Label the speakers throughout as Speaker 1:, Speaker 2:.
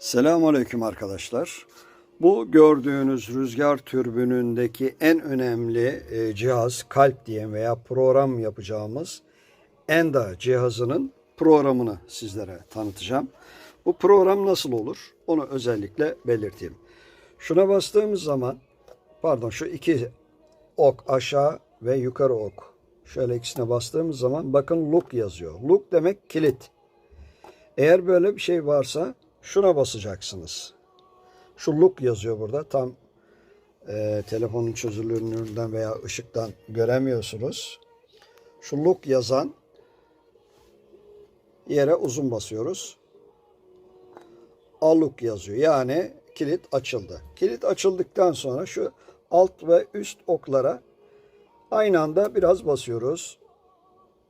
Speaker 1: Selamünaleyküm arkadaşlar. Bu gördüğünüz rüzgar türbünündeki en önemli e, cihaz kalp diye veya program yapacağımız ENDA cihazının programını sizlere tanıtacağım. Bu program nasıl olur? Onu özellikle belirteyim. Şuna bastığımız zaman pardon şu iki ok aşağı ve yukarı ok. Şöyle ikisine bastığımız zaman bakın look yazıyor. Look demek kilit. Eğer böyle bir şey varsa şuna basacaksınız. Şu look yazıyor burada. Tam e, telefonun çözünürlüğünden veya ışıktan göremiyorsunuz. Şu look yazan yere uzun basıyoruz. Aluk yazıyor. Yani kilit açıldı. Kilit açıldıktan sonra şu alt ve üst oklara aynı anda biraz basıyoruz.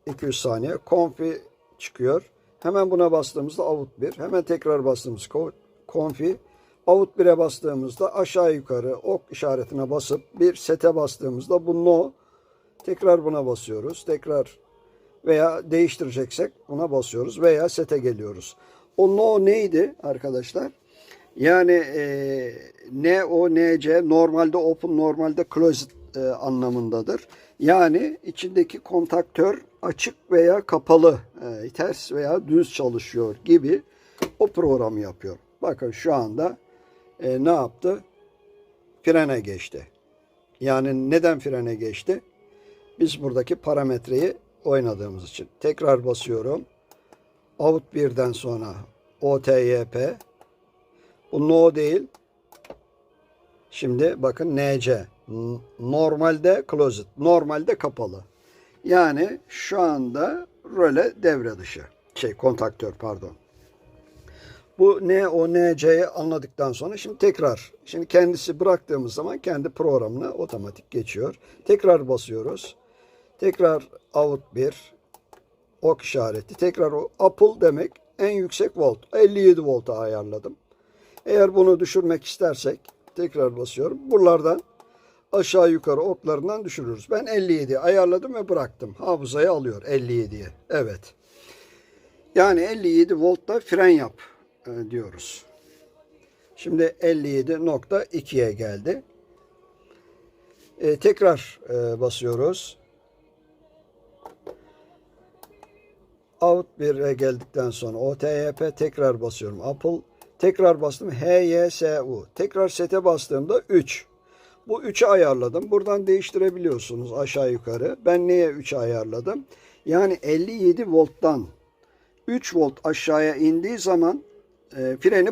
Speaker 1: 200 saniye. Konfi çıkıyor. Hemen buna bastığımızda out 1. Hemen tekrar bastığımız ko- konfi. Out 1'e bastığımızda aşağı yukarı ok işaretine basıp bir sete bastığımızda bu no. Tekrar buna basıyoruz. Tekrar veya değiştireceksek buna basıyoruz veya sete geliyoruz. O no neydi arkadaşlar? Yani e, N O N C normalde open normalde closed e, anlamındadır. Yani içindeki kontaktör açık veya kapalı, e, ters veya düz çalışıyor gibi o programı yapıyor. Bakın şu anda e, ne yaptı? Frene geçti. Yani neden frene geçti? Biz buradaki parametreyi oynadığımız için. Tekrar basıyorum. Out 1'den sonra OTYP. Bu no değil. Şimdi bakın NC. N- Normalde closet. Normalde kapalı. Yani şu anda röle devre dışı. Şey kontaktör pardon. Bu ne o NC'yi anladıktan sonra şimdi tekrar şimdi kendisi bıraktığımız zaman kendi programına otomatik geçiyor. Tekrar basıyoruz. Tekrar out 1 ok işareti. Tekrar o Apple demek en yüksek volt. 57 volta ayarladım. Eğer bunu düşürmek istersek tekrar basıyorum. Buralardan aşağı yukarı oklarından düşürürüz. Ben 57 ayarladım ve bıraktım. Hafızayı alıyor 57'ye. Evet. Yani 57 voltta fren yap e, diyoruz. Şimdi 57.2'ye geldi. E, tekrar e, basıyoruz. Out 1'e geldikten sonra OTYP tekrar basıyorum. Apple tekrar bastım. HYSU. Tekrar sete bastığımda 3. Bu 3'ü ayarladım. Buradan değiştirebiliyorsunuz aşağı yukarı. Ben neye 3'ü ayarladım? Yani 57 volttan 3 volt aşağıya indiği zaman e, freni